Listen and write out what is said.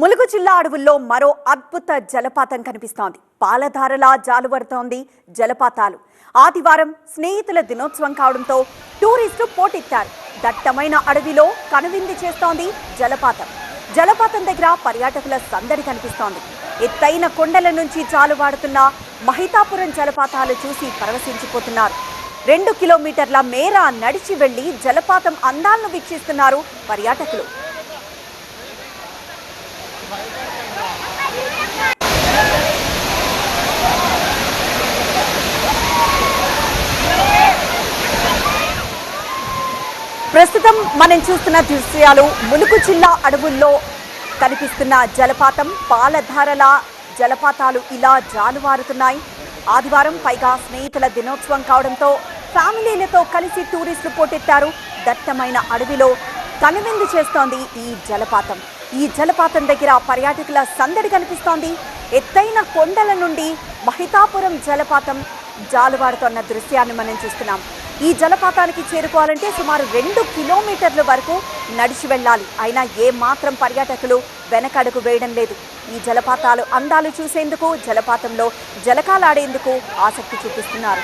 ములుగు జిల్లా అడవుల్లో మరో అద్భుత జలపాతం కనిపిస్తోంది. పాలధారలా జాలువడుతోంది జలపాతాలు. ఆదివారం స్నేహితుల దినోత్సవం కావడంతో టూరిస్టులు పోటెత్తారు. దట్టమైన అడవిలో కనువిందు చేస్తోంది జలపాతం. జలపాతం దగ్గర పర్యాటకుల సందడి కనిపిస్తోంది. ఎత్తైన కొండల నుంచి జాలువాడుతున్న మహితాపురం జలపాతాలు చూసి పరవశించిపోతున్నారు. రెండు కిలోమీటర్ల మేర నడిచి వెళ్ళి జలపాతం అందాలను వీక్షిస్తున్నారు పర్యాటకులు. ప్రస్తుతం మనం చూస్తున్న దృశ్యాలు ములుగు జిల్లా అడవుల్లో కనిపిస్తున్న జలపాతం పాలధారల జలపాతాలు ఇలా జాలువారుతున్నాయి. ఆదివారం పైగా స్నేహితుల దినోత్సవం కావడంతో ఫ్యామిలీలతో కలిసి టూరిస్టులు పోటెత్తారు. దట్టమైన అడవిలో కనువిందు చేస్తోంది ఈ జలపాతం. ఈ జలపాతం దగ్గర పర్యాటకుల సందడి కనిపిస్తోంది. ఎత్తైన కొండల నుండి మహితాపురం జలపాతం జాలువారుతోన్న దృశ్యాన్ని మనం చూస్తున్నాం. ఈ జలపాతానికి చేరుకోవాలంటే సుమారు రెండు కిలోమీటర్ల వరకు నడిచి వెళ్ళాలి. అయినా ఏ మాత్రం పర్యాటకులు వెనకడుగు వేయడం లేదు. ఈ జలపాతాలు అందాలు చూసేందుకు జలపాతంలో జలకాలాడేందుకు ఆసక్తి చూపిస్తున్నారు.